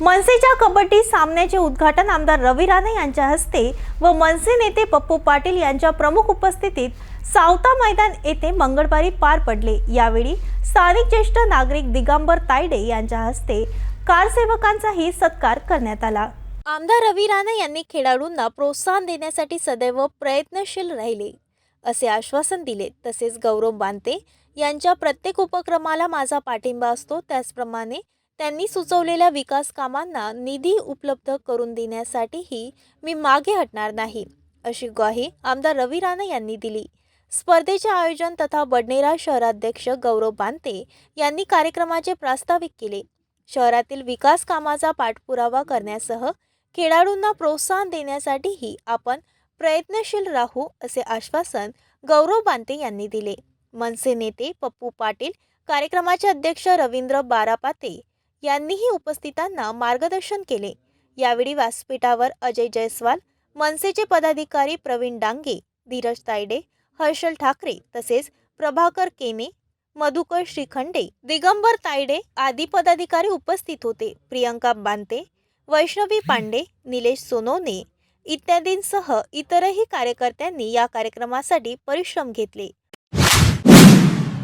मनसेच्या कबड्डी सामन्याचे उद्घाटन आमदार रवी राणे यांच्या हस्ते व मनसे नेते पप्पू पाटील यांच्या प्रमुख उपस्थितीत सावता मैदान येथे मंगळवारी पार पडले. यावेळी स्थानिक ज्येष्ठ नागरिक दिगंबर तायडे यांच्या हस्ते कारसेवकांचाही सत्कार करण्यात आला. आमदार रवी राणे यांनी खेळाडूंना प्रोत्साहन देण्यासाठी सदैव प्रयत्नशील राहिले असे आश्वासन दिले. तसेच गौरव बांते यांच्या प्रत्येक उपक्रमाला माझा पाठिंबा असतो. त्याचप्रमाणे त्यांनी सुचवलेल्या विकास कामांना निधी उपलब्ध करून देण्यासाठीही मी मागे हटणार नाही अशी ग्वाही आमदार रवी राणा यांनी दिली. स्पर्धेचे आयोजन तथा बडनेरा शहराध्यक्ष गौरव बांते यांनी कार्यक्रमाचे प्रास्ताविक केले. शहरातील विकास कामाचा पाठपुरावा करण्यासह खेळाडूंना प्रोत्साहन देण्यासाठीही आपण प्रयत्नशील राहू असे आश्वासन गौरव बांते यांनी दिले. मनसे नेते पप्पू पाटील कार्यक्रमाचे अध्यक्ष रवींद्र बारापाते यांनीही उपस्थितांना मार्गदर्शन केले. यावेळी व्यासपीठावर अजय जयस्वाल मनसेचे पदाधिकारी प्रवीण डांगे धीरज तायडे हर्षल ठाकरे तसेच प्रभाकर केने मधुकर श्रीखंडे दिगंबर तायडे आदी पदाधिकारी उपस्थित होते. प्रियंका बांते वैष्णवी पांडे निलेश सोनोने इत्यादींसह इतरही कार्यकर्त्यांनी या कार्यक्रमासाठी परिश्रम घेतले.